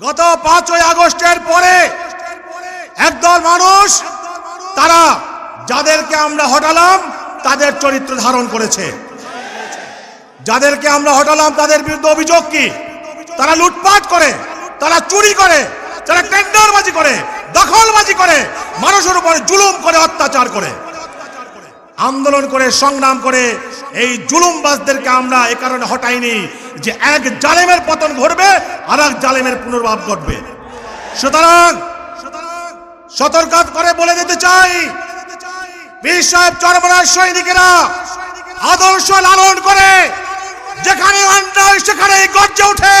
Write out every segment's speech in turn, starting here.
গত পাঁচই আগস্টের পরে একদল মানুষ তারা যাদেরকে আমরা হটালাম, তাদের চরিত্র ধারণ করেছে। যাদেরকে আমরা হটালাম, তাদের বিরুদ্ধে অভিযোগ কি? তারা লুটপাট করে, তারা চুরি করে, তারা টেন্ডারবাজি করে, দখলবাজি করে, মানুষের উপরে জুলুম করে, অত্যাচার করে। আন্দোলন করে, সংগ্রাম করে, এই জুলুমবাজদেরকে আমরা এ কারণে হটাইনি। যে এক জালেমের পতন ঘটবে আর এক জালেমের পুনর্ভাব ঘটবে। সুতরাং সতর্ক করে বলে দিতে চাই, বীর সাহেব সৈনিকেরা আদর্শ লালন করে, যেখানে অন্যায় সেখানে গর্জে ওঠে।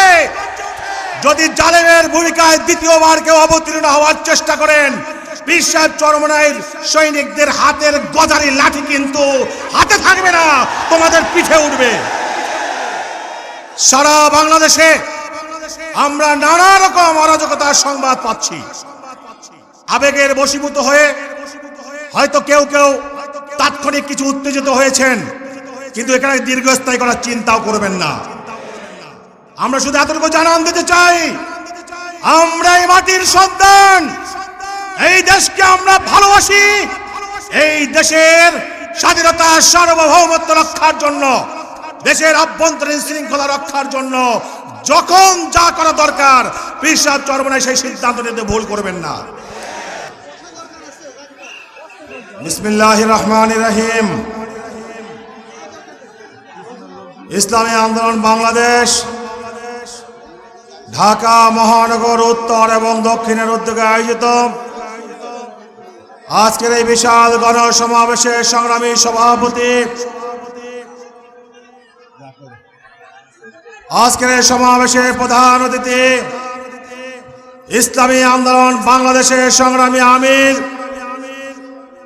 যদি জালেমের ভূমিকায় দ্বিতীয়বার কেউ অবতীর্ণ হওয়ার চেষ্টা করেন, বীর সাহেব চরমনাইয়ের সৈনিকদের হাতের গজারি লাঠি কিন্তু হাতে থাকবে না, তোমাদের পিঠে উঠবে। সারা বাংলাদেশে আমরা নানা রকম অরাজকতার সংবাদ পাচ্ছি। আবেগের বশীভূত হয়ে হয়তো কেউ কেউ তাৎক্ষণিক কিছু উত্তেজিত হয়েছেন, কিন্তু এখানে দীর্ঘস্থায়ী করার চিন্তাও করবেন না। আমরা শুধু এতটুকু জানান দিতে চাই, আমরা এই মাটির সন্তান। এই দেশকে আমরা ভালোবাসি। এই দেশের স্বাধীনতা, সার্বভৌমত্ব রক্ষার জন্য দেশের আভ্যন্তরীণ শৃঙ্খলা রক্ষার জন্য যখন যা করা দরকার পিসাব চরমনায় সেই সিদ্ধান্ত নিতে ভুল করবেন না। রহমান রহিম। ইসলামী আন্দোলন বাংলাদেশ, ঢাকা মহানগর উত্তর এবং দক্ষিণের উদ্যোগে আয়োজিত। আজকের এই বিশাল গণসমাবেশের সংগ্রামী সভাপতি আজকের এই সমাবেশের প্রধান অতিথি, ইসলামী আন্দোলন বাংলাদেশের সংগ্রামী আমির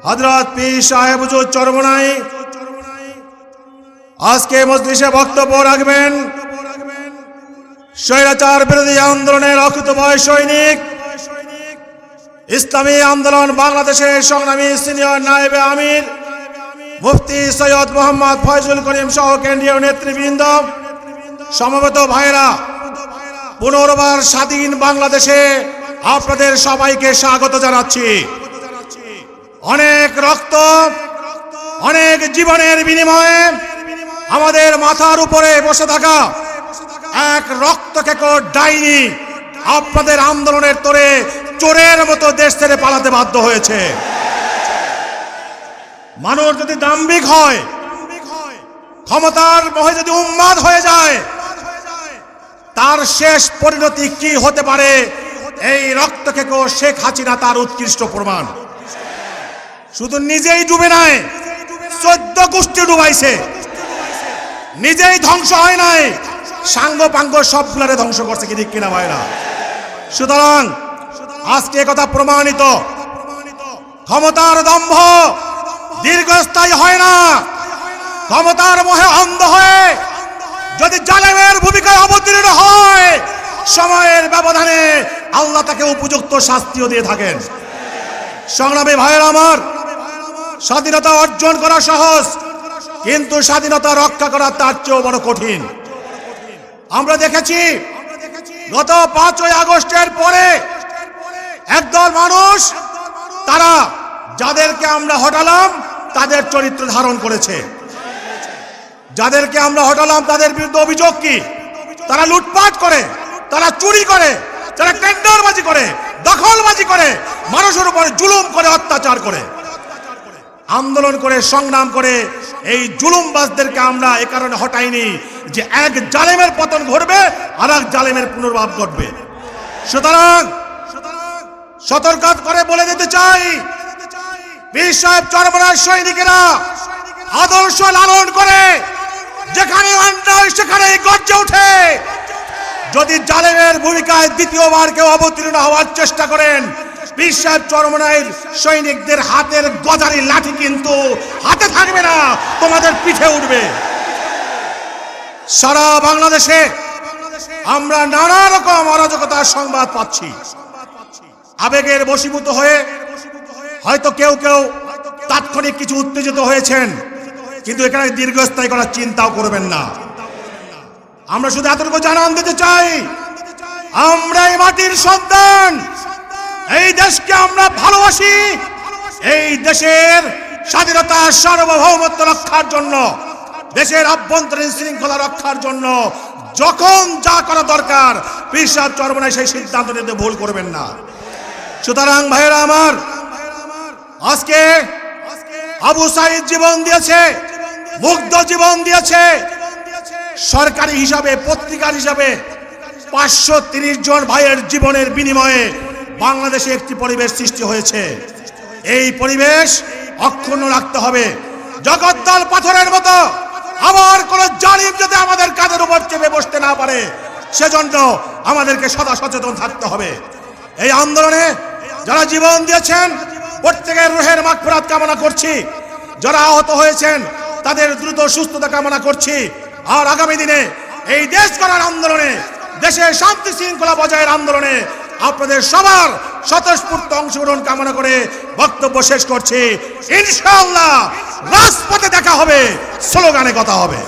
হজরত পি সাহেব হুজুর চরমনাই। আজকে মজলিসে বক্তব্য রাখবেন স্বৈরাচার বিরোধী আন্দোলনের অকৃত বয় সৈনিক, ইসলামী আন্দোলন বাংলাদেশের সংগ্রামী সিনিয়র নায়েবে আমির, মুফতি সৈয়দ মোহাম্মদ ফয়জুল করিম সহ কেন্দ্রীয় নেতৃবৃন্দ। সমবেত ভাইরা পুনর্বার স্বাধীন বাংলাদেশে আপনাদের সবাইকে স্বাগত জানাচ্ছি। অনেক রক্ত, অনেক জীবনের বিনিময়ে আমাদের মাথার উপরে বসে থাকা এক রক্ত ডাইনি আপনাদের আন্দোলনের তোরে চোরের মতো দেশ ছেড়ে পালাতে বাধ্য হয়েছে। মানুষ যদি দাম্ভিক হয়, ক্ষমতার মহে যদি উন্মাদ হয়ে যায় তার শেষ পরিণতি কি হতে পারে? এই রক্ত কেকো শেখ হাসিনা তার উৎকৃষ্ট প্রমাণ। শুধু নিজেই ডুবে নাই, চোদ্দ গোষ্ঠী ডুবাইছে। নিজেই ধ্বংস হয় নাই সাঙ্গ পাঙ্গ সবগুলারে ধ্বংস করছে কি কিনা ভাইরা? সুতরাং আজকে কথা প্রমাণিত। ক্ষমতার দম্ভ দীর্ঘস্থায়ী হয় না। ক্ষমতার মোহে অন্ধ হয়ে যদি জালেমের ভূমিকায় অবতীর্ণ হয় সময়ের ব্যবধানে আল্লাহ তাকে উপযুক্ত শাস্তিও দিয়ে থাকেন। সংগ্রামী ভাইয়ের আমার, স্বাধীনতা অর্জন করা সহজ, কিন্তু স্বাধীনতা রক্ষা করা তার চেয়েও বড় কঠিন। আমরা দেখেছি, গত পাঁচই আগস্টের পরে একদল মানুষ, তারা যাদেরকে আমরা হটালাম, তাদের চরিত্র ধারণ করেছে। যাদেরকে আমরা হটালাম, তাদের বিরুদ্ধে অভিযোগ কি? তারা লুটপাট করে, তারা চুরি করে। তারা টেন্ডারবাজি করে, দখলবাজি করে, মানুষের উপরে জুলুম করে, অত্যাচার করে। আন্দোলন করে, সংগ্রাম করে, এই জুলুমবাজদেরকে আমরা এ কারণে হটাইনি যে এক জালেমের পতন ঘটবে আর এক জালেমের পুনর্ভাব ঘটবে। সুতরাং সতর্ক করে বলে দিতে চাই, বীর সাহেব সৈনিকেরা আদর্শ লালন করে, যেখানে সেখানে গর্জে ওঠে। যদি জালেমের ভূমিকায় দ্বিতীয়বার কেউ অবতীর্ণ হওয়ার চেষ্টা করেন বীর সাহেব চরমনাইয়ের সৈনিকদের হাতের গজারি লাঠি কিন্তু হাতে থাকবে না, তোমাদের পিঠে উঠবে। সারা বাংলাদেশে আমরা নানা রকম অরাজকতার সংবাদ পাচ্ছি। আবেগের বশীভূত হয়ে হয়তো কেউ কেউ তাৎক্ষণিক কিছু উত্তেজিত হয়েছেন, কিন্তু এখানে দীর্ঘস্থায়ী করার চিন্তাও করবেন না। আমরা শুধু এতটুকু জানান দিতে চাই আমরা এই মাটির সন্তান। এই দেশকে আমরা ভালোবাসি। এই দেশের স্বাধীনতা, সার্বভৌমত্ব রক্ষার জন্য, দেশের আভ্যন্তরীণ শৃঙ্খলা রক্ষার জন্য যখন যা করা দরকার, পীর সাহেব চরমনায় সেই সিদ্ধান্ত নিতে ভুল করবেন না। সুতরাং ভাইয়েরা আমার, আজকে আবু সাইদ জীবন দিয়েছে, মুগ্ধ জীবন দিয়েছে সরকারি হিসাবে, পত্রিকার হিসাবে পাঁচশো জন ভাইয়ের জীবনের বিনিময়ে বাংলাদেশে একটি পরিবেশ সৃষ্টি হয়েছে। এই পরিবেশ অক্ষুণ্ণ রাখতে হবে। জগদ্দল পাথরের মতো আবার কোন জালিম যাতে আমাদের কাঁধের উপর চেপে বসতে না পারে, সেজন্য আমাদেরকে সদা সচেতন থাকতে হবে। এই আন্দোলনে যারা জীবন দিয়েছেন, প্রত্যেকের রুহের মাগফিরাত কামনা করছি। যারা আহত হয়েছেন, তাদের দ্রুত সুস্থতা কামনা করছি। আর আগামী দিনে এই দেশ করার আন্দোলনে দেশের শান্তি শৃঙ্খলা বজায়ের আন্দোলনে আপনাদের সবার স্বতঃস্ফূর্ত অংশগ্রহণ কামনা করে বক্তব্য শেষ করছি। ইনশাআল্লাহ রাজপথে দেখা হবে, স্লোগানে কথা হবে।